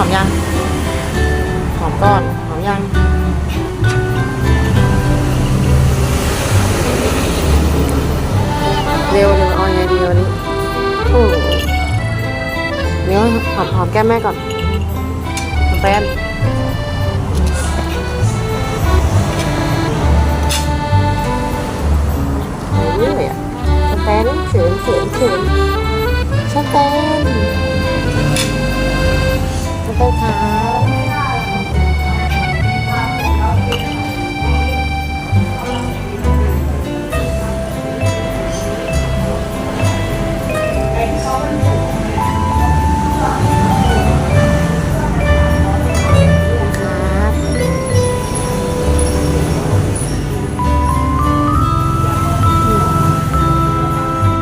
หอมยัง หอมก่อน หอมยัง เร็วเร็วเอายังไงดีวันนี้โอ้เดี๋ยวหอมหอมแก้มแม่ก่อนหอมแฟนเรื่อยอะแตนเขินเขินเขิน time.